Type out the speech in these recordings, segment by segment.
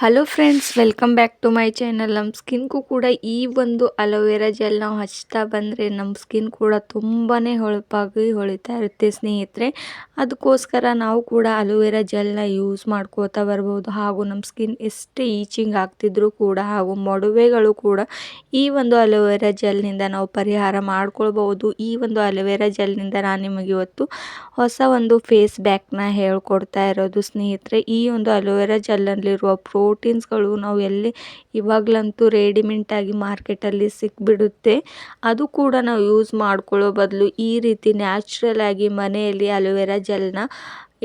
Hello friends welcome back to my channel ನಮ್ಮ ಸ್ಕಿನ್ಗೂ ಕೂಡ ಈ ಒಂದು ಅಲೋವೆರಾ ಜೆಲ್ ನಾವು ಹಚ್ತಾ ಬಂದರೆ ನಮ್ಮ ಸ್ಕಿನ್ ಕೂಡ ತುಂಬಾ ಹೊಳಪಾಗಿ ಹೊಳಿತಾ ಇರುತ್ತೆ ಸ್ನೇಹಿತರೆ. ಅದಕ್ಕೋಸ್ಕರ ನಾವು ಕೂಡ ಅಲೋವೆರಾ ಜೆಲ್ನ ಯೂಸ್ ಮಾಡ್ಕೋತಾ ಬರ್ಬೋದು. ಹಾಗೂ ನಮ್ಮ ಸ್ಕಿನ್ ಎಷ್ಟೇ ಈಚಿಂಗ್ ಆಗ್ತಿದ್ರೂ ಕೂಡ ಹಾಗೂ ಮೊಡವೆಗಳು ಕೂಡ ಈ ಒಂದು ಅಲೋವೆರಾ ಜೆಲ್ನಿಂದ ನಾವು ಪರಿಹಾರ ಮಾಡ್ಕೊಳ್ಬೋದು ಈ ಒಂದು ಅಲೋವೆರಾ ಜೆಲ್ನಿಂದ ನಾನು ನಿಮಗೆ ಇವತ್ತು ಹೊಸ ಒಂದು ಫೇಸ್ ಬ್ಯಾಕ್ನ ಹೇಳ್ಕೊಡ್ತಾ ಇರೋದು ಸ್ನೇಹಿತರೆ. ಈ ಒಂದು ಅಲೋವೆರಾ ಜೆಲ್ನಲ್ಲಿರುವ ಪ್ರೋ ಪ್ರೋಟೀನ್ಸ್ಗಳು ನಾವು ಎಲ್ಲಿ ಇವಾಗಲಂತೂ ರೆಡಿಮೆಂಟಾಗಿ ಮಾರ್ಕೆಟಲ್ಲಿ ಸಿಕ್ಬಿಡುತ್ತೆ. ಅದು ಕೂಡ ನಾವು ಯೂಸ್ ಮಾಡ್ಕೊಳ್ಳೋ ಬದಲು ಈ ರೀತಿ ನ್ಯಾಚುರಲ್ ಆಗಿ ಮನೆಯಲ್ಲಿ ಅಲೋವೆರಾ ಜೆಲ್ನ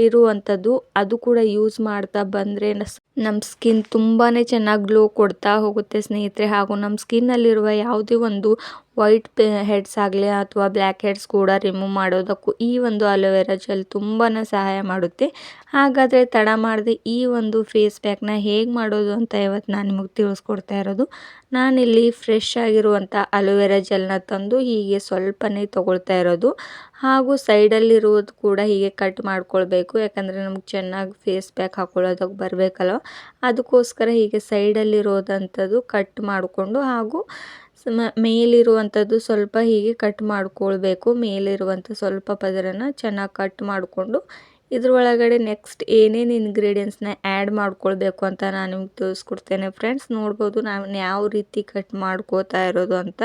ಇರುವಂಥದ್ದು ಅದು ಕೂಡ ಯೂಸ್ ಮಾಡ್ತಾ ಬಂದರೆ ನಮ್ಮ ಸ್ಕಿನ್ ತುಂಬಾ ಚೆನ್ನಾಗಿ ಗ್ಲೋ ಕೊಡ್ತಾ ಹೋಗುತ್ತೆ ಸ್ನೇಹಿತರೆ. ಹಾಗೂ ನಮ್ಮ ಸ್ಕಿನ್ನಲ್ಲಿರುವ ಯಾವುದೇ ಒಂದು ವೈಟ್ ಹೆಡ್ಸ್ ಆಗಲಿ ಅಥವಾ ಬ್ಲ್ಯಾಕ್ ಹೆಡ್ಸ್ ಕೂಡ ರಿಮೂವ್ ಮಾಡೋದಕ್ಕೂ ಈ ಒಂದು ಅಲೋವೆರಾ ಜೆಲ್ ತುಂಬಾ ಸಹಾಯ ಮಾಡುತ್ತೆ. ಹಾಗಾದರೆ ತಡ ಮಾಡದೆ ಈ ಒಂದು ಫೇಸ್ ಪ್ಯಾಕ್ನ ಹೇಗೆ ಮಾಡೋದು ಅಂತ ಇವತ್ತು ನಾನು ನಿಮಗೆ ತಿಳಿಸ್ಕೊಡ್ತಾ ಇರೋದು. ನಾನಿಲ್ಲಿ ಫ್ರೆಶ್ ಆಗಿರುವಂಥ ಅಲೋವೆರಾ ಜೆಲ್ನ ತಂದು ಹೀಗೆ ಸ್ವಲ್ಪನೇ ತೊಗೊಳ್ತಾ ಇರೋದು. ಹಾಗೂ ಸೈಡಲ್ಲಿರುವುದು ಕೂಡ ಹೀಗೆ ಕಟ್ ಮಾಡ್ಕೊಳ್ಬೇಕು. ಯಾಕಂದರೆ ನಮ್ಗೆ ಚೆನ್ನಾಗಿ ಫೇಸ್ ಪ್ಯಾಕ್ ಹಾಕೊಳ್ಳೋದಕ್ಕೆ ಬರಬೇಕಲ್ವ. ಅದಕ್ಕೋಸ್ಕರ ಹೀಗೆ ಸೈಡಲ್ಲಿರೋದಂಥದ್ದು ಕಟ್ ಮಾಡಿಕೊಂಡು ಹಾಗೂ ಮೇಲಿರುವಂಥದ್ದು ಸ್ವಲ್ಪ ಹೀಗೆ ಕಟ್ ಮಾಡ್ಕೊಳ್ಬೇಕು. ಮೇಲಿರುವಂಥ ಸ್ವಲ್ಪ ಪದರನ ಚೆನ್ನಾಗಿ ಕಟ್ ಮಾಡಿಕೊಂಡು ಇದ್ರೊಳಗಡೆ ನೆಕ್ಸ್ಟ್ ಏನೇನು ಇಂಗ್ರೀಡಿಯೆಂಟ್ಸ್ನ ಆ್ಯಡ್ ಮಾಡ್ಕೊಳ್ಬೇಕು ಅಂತ ನಾನು ನಿಮ್ಗೆ ತೋರಿಸ್ಕೊಡ್ತೇನೆ ಫ್ರೆಂಡ್ಸ್ ನೋಡ್ಬೋದು ನಾನು ಯಾವ ರೀತಿ ಕಟ್ ಮಾಡ್ಕೋತಾ ಇರೋದು ಅಂತ.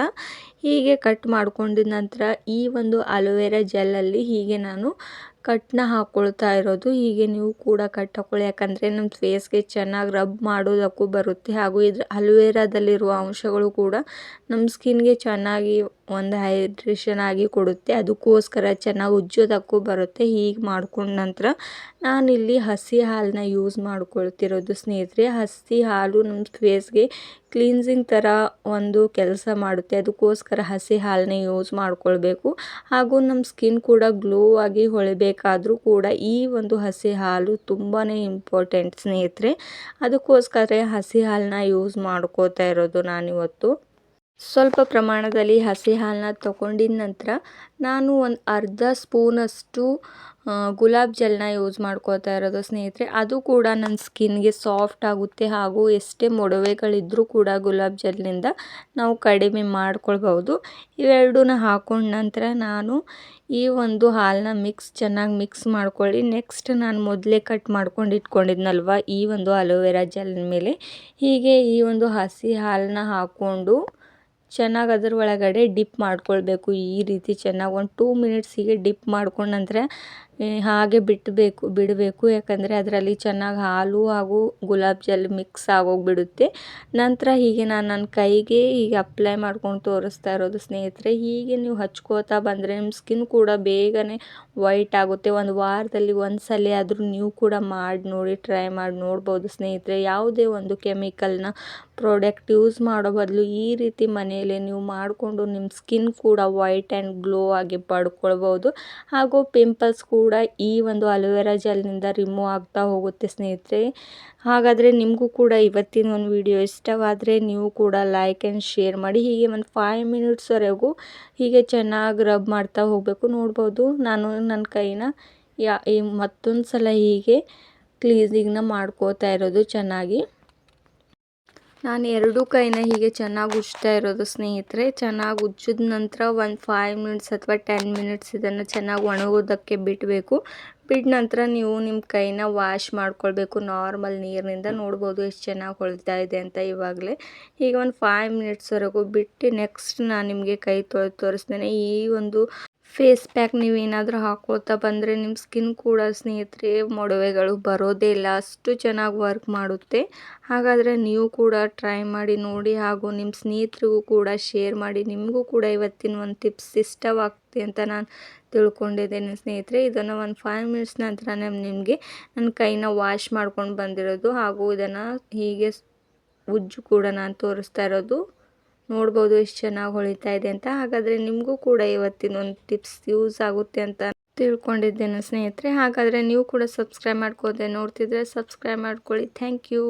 ಹೀಗೆ ಕಟ್ ಮಾಡ್ಕೊಂಡಿದ ನಂತರ ಈ ಒಂದು ಅಲೋವೆರಾ ಜೆಲ್ಲಲ್ಲಿ ಹೀಗೆ ನಾನು ಕಟ್ನ ಹಾಕ್ಕೊಳ್ತಾ ಇರೋದು. ಹೀಗೆ ನೀವು ಕೂಡ ಕಟ್ ಹಾಕ್ಕೊಳ್ಳಿ ಯಾಕಂದರೆ ನಮ್ಮ ಫೇಸ್ಗೆ ಚೆನ್ನಾಗಿ ರಬ್ ಮಾಡೋದಕ್ಕೂ ಬರುತ್ತೆ. ಹಾಗೂ ಇದ್ರ ಅಲೋವೆರಾದಲ್ಲಿರುವ ಅಂಶಗಳು ಕೂಡ ನಮ್ಮ ಸ್ಕಿನ್ಗೆ ಚೆನ್ನಾಗಿ ಒಂದು ಹೈಡ್ರೇಷನ್ ಆಗಿ ಕೊಡುತ್ತೆ. ಅದಕ್ಕೋಸ್ಕರ ಚೆನ್ನಾಗಿ ಉಜ್ಜೋದಕ್ಕೂ ಬರುತ್ತೆ. ಹೀಗೆ ಮಾಡ್ಕೊಂಡ ನಂತರ ನಾನಿಲ್ಲಿ ಹಸಿ ಹಾಲನ್ನ ಯೂಸ್ ಮಾಡ್ಕೊಳ್ತಿರೋದು ಸ್ನೇಹಿತರೆ. ಹಸಿ ಹಾಲು ನಮ್ಮ ಫೇಸ್ಗೆ ಕ್ಲೀನ್ಸಿಂಗ್ ಥರ ಒಂದು ಕೆಲಸ ಮಾಡುತ್ತೆ. ಅದಕ್ಕೋಸ್ಕರ ಹಸಿ ಹಾಲನ್ನ ಯೂಸ್ ಮಾಡ್ಕೊಳ್ಬೇಕು. ಹಾಗೂ ನಮ್ಮ ಸ್ಕಿನ್ ಕೂಡ ಗ್ಲೋ ಆಗಿ ಹೊಳಬೇಕಾದ್ರೂ ಕೂಡ ಈ ಒಂದು ಹಸಿ ಹಾಲು ತುಂಬಾ ಇಂಪಾರ್ಟೆಂಟ್ ಸ್ನೇಹಿತರೆ. ಅದಕ್ಕೋಸ್ಕರ ಹಸಿ ಹಾಲನ್ನ ಯೂಸ್ ಮಾಡ್ಕೋತಾ ಇರೋದು ನಾನಿವತ್ತು. ಸ್ವಲ್ಪ ಪ್ರಮಾಣದಲ್ಲಿ ಹಸಿ ಹಾಲನ್ನ ತಗೊಂಡಿದ ನಂತರ ನಾನು ಒಂದು ಅರ್ಧ ಸ್ಪೂನಷ್ಟು ಗುಲಾಬ್ ಜಲ್ನ ಯೂಸ್ ಮಾಡ್ಕೋತಾ ಇರೋದು ಸ್ನೇಹಿತರೆ. ಅದು ಕೂಡ ನನ್ನ ಸ್ಕಿನ್ಗೆ ಸಾಫ್ಟ್ ಆಗುತ್ತೆ ಹಾಗೂ ಎಷ್ಟೇ ಮೊಡವೆಗಳಿದ್ದರೂ ಕೂಡ ಗುಲಾಬ್ ಜಲ್ನಿಂದ ನಾವು ಕಡಿಮೆ ಮಾಡ್ಕೊಳ್ಬೋದು ಇವೆರಡೂ ಹಾಕೊಂಡ ನಂತರ ನಾನು ಈ ಒಂದು ಹಾಲನ್ನ ಮಿಕ್ಸ್, ಚೆನ್ನಾಗಿ ಮಿಕ್ಸ್ ಮಾಡ್ಕೊಳ್ಳಿ. ನೆಕ್ಸ್ಟ್ ನಾನು ಮೊದಲೇ ಕಟ್ ಮಾಡ್ಕೊಂಡು ಇಟ್ಕೊಂಡಿದ್ನಲ್ವ ಈ ಒಂದು ಅಲೋವೆರಾ ಜೆಲ್ ಮೇಲೆ. ಹೀಗೆ ಈ ಒಂದು ಹಸಿ ಹಾಲನ್ನ ಹಾಕ್ಕೊಂಡು ಚೆನ್ನಾಗಿ ಅದ್ರ ಒಳಗಡೆ ಡಿಪ್ ಮಾಡ್ಕೊಳ್ಬೇಕು. ಈ ರೀತಿ ಚೆನ್ನಾಗಿ ಒಂದು ಟೂ ಮಿನಿಟ್ಸಿಗೆ ಡಿಪ್ ಮಾಡ್ಕೊಂಡು ನಂತರ ಹಾಗೆ ಬಿಟ್ಟಬೇಕು ಬಿಡಬೇಕು. ಯಾಕಂದರೆ ಅದರಲ್ಲಿ ಚೆನ್ನಾಗಿ ಹಾಲು ಹಾಗೂ ಗುಲಾಬ್ ಜಲ್ ಮಿಕ್ಸ್ ಆಗೋಗಿಬಿಡುತ್ತೆ. ನಂತರ ಹೀಗೆ ನಾನು ನನ್ನ ಕೈಗೆ ಹೀಗೆ ಅಪ್ಲೈ ಮಾಡ್ಕೊಂಡು ತೋರಿಸ್ತಾ ಇರೋದು ಸ್ನೇಹಿತರೆ, ಹೀಗೆ ನೀವು ಹಚ್ಕೋತಾ ಬಂದರೆ ನಿಮ್ಮ ಸ್ಕಿನ್ ಕೂಡ ಬೇಗನೆ ವೈಟ್ ಆಗುತ್ತೆ. ಒಂದು ವಾರದಲ್ಲಿ ಒಂದು ಸಲ ಆದರೂ ನೀವು ಕೂಡ ಮಾಡಿ ನೋಡಿ, ಟ್ರೈ ಮಾಡಿ ನೋಡ್ಬೋದು ಸ್ನೇಹಿತರೆ. ಯಾವುದೇ ಒಂದು ಕೆಮಿಕಲ್ನ ಪ್ರಾಡಕ್ಟ್ ಯೂಸ್ ಮಾಡೋ ಬದಲು ಈ ರೀತಿ ಮನೆಯಲ್ಲೇ ನೀವು ಮಾಡಿಕೊಂಡು ನಿಮ್ಮ ಸ್ಕಿನ್ ಕೂಡ ವೈಟ್ ಆ್ಯಂಡ್ ಗ್ಲೋ ಆಗಿ ಪಡ್ಕೊಳ್ಬೋದು. ಹಾಗೂ ಪಿಂಪಲ್ಸ್ ಕೂಡ ಕೂಡ ಈ ಒಂದು ಅಲೋವೆರಾ ಜೆಲ್ನಿಂದ ರಿಮೂವ್ ಆಗ್ತಾ ಹೋಗುತ್ತೆ ಸ್ನೇಹಿತರೆ. ಹಾಗಾದರೆ ನಿಮಗೂ ಕೂಡ ಇವತ್ತಿನ ಒಂದು ವಿಡಿಯೋ ಇಷ್ಟವಾದರೆ ನೀವು ಕೂಡ ಲೈಕ್ ಆ್ಯಂಡ್ ಶೇರ್ ಮಾಡಿ. ಹೀಗೆ ಒಂದು ಫೈವ್ ಮಿನಿಟ್ಸ್ವರೆಗೂ ಹೀಗೆ ಚೆನ್ನಾಗಿ ರಬ್ ಮಾಡ್ತಾ ಹೋಗಬೇಕು. ನೋಡ್ಬೋದು ನಾನು ನನ್ನ ಕೈನ ಯಾ ಮತ್ತೊಂದು ಸಲ ಹೀಗೆ ಕ್ಲೀಸಿಂಗ್ನ ಮಾಡ್ಕೋತಾ ಇರೋದು ಚೆನ್ನಾಗಿ. ನಾನು ಎರಡೂ ಕೈನ ಹೀಗೆ ಚೆನ್ನಾಗಿ ಉಜ್ತಾ ಇರೋದು ಸ್ನೇಹಿತರೆ, ಚೆನ್ನಾಗಿ ಉಜ್ಜಿದ ನಂತರ ಒಂದು ಫೈವ್ ಮಿನಿಟ್ಸ್ ಅಥವಾ ಟೆನ್ ಮಿನಿಟ್ಸ್ ಇದನ್ನು ಚೆನ್ನಾಗಿ ಒಣಗೋದಕ್ಕೆ ಬಿಡಬೇಕು ಬಿಟ್ಟ ನಂತರ ನೀವು ನಿಮ್ಮ ಕೈನ ವಾಶ್ ಮಾಡ್ಕೊಳ್ಬೇಕು. ನಾರ್ಮಲ್ ನೀರಿನಿಂದ ನೋಡ್ಬೋದು ಎಷ್ಟು ಚೆನ್ನಾಗಿ ಹೊಳಿತಾ ಇದೆ ಅಂತ ಇವಾಗಲೇ. ಈಗ ಒಂದು ಫೈವ್ ಮಿನಿಟ್ಸ್ವರೆಗೂ ಬಿಟ್ಟು ನೆಕ್ಸ್ಟ್ ನಾನು ನಿಮಗೆ ಕೈ ತೊಳೆದು ತೋರಿಸ್ತೇನೆ. ಈ ಒಂದು ಫೇಸ್ ಪ್ಯಾಕ್ ನೀವು ಏನಾದರೂ ಹಾಕ್ಕೊಳ್ತಾ ಬಂದರೆ ನಿಮ್ಮ ಸ್ಕಿನ್ ಕೂಡ ಸ್ನೇಹಿತರೆ ಮೊಡವೆಗಳು ಬರೋದೇ ಇಲ್ಲ. ಅಷ್ಟು ಚೆನ್ನಾಗಿ ವರ್ಕ್ ಮಾಡುತ್ತೆ. ಹಾಗಾದರೆ ನೀವು ಕೂಡ ಟ್ರೈ ಮಾಡಿ ನೋಡಿ ಹಾಗೂ ನಿಮ್ಮ ಸ್ನೇಹಿತರಿಗೂ ಕೂಡ ಶೇರ್ ಮಾಡಿ. ನಿಮಗೂ ಕೂಡ ಇವತ್ತಿನ ಒಂದು ಟಿಪ್ಸ್ ಇಷ್ಟವಾಗ್ತಿ ಅಂತ ನಾನು ತಿಳ್ಕೊಂಡಿದ್ದೇನೆ ಸ್ನೇಹಿತರೆ. ಇದನ್ನು ಒಂದು ಫೈವ್ ಮಿನಿಟ್ಸ್ ನಂತರ ನಾನು ನಿಮಗೆ ನನ್ನ ಕೈನ ವಾಶ್ ಮಾಡ್ಕೊಂಡು ಬಂದಿರೋದು ಹಾಗೂ ಇದನ್ನು ಹೀಗೆ ಉಜ್ಜು ಕೂಡ ನಾನು ತೋರಿಸ್ತಾ ಇರೋದು. ನೋಡ್ಬೋದು ಎಷ್ಟು ಚೆನ್ನಾಗಿ ಹೊಳಿತಾ ಇದೆ ಅಂತ. ಹಾಗಾದರೆ ನಿಮಗೂ ಕೂಡ ಇವತ್ತಿನ ಒಂದು ಟಿಪ್ಸ್ ಯೂಸ್ ಆಗುತ್ತೆ ಅಂತ ತಿಳ್ಕೊಂಡಿದ್ದೇನೆ ಸ್ನೇಹಿತರೆ. ಹಾಗಾದರೆ ನೀವು ಕೂಡ ಸಬ್ಸ್ಕ್ರೈಬ್ ಮಾಡ್ಕೋದೆ ನೋಡ್ತಿದ್ರೆ ಸಬ್ಸ್ಕ್ರೈಬ್ ಮಾಡ್ಕೊಳ್ಳಿ. Thank you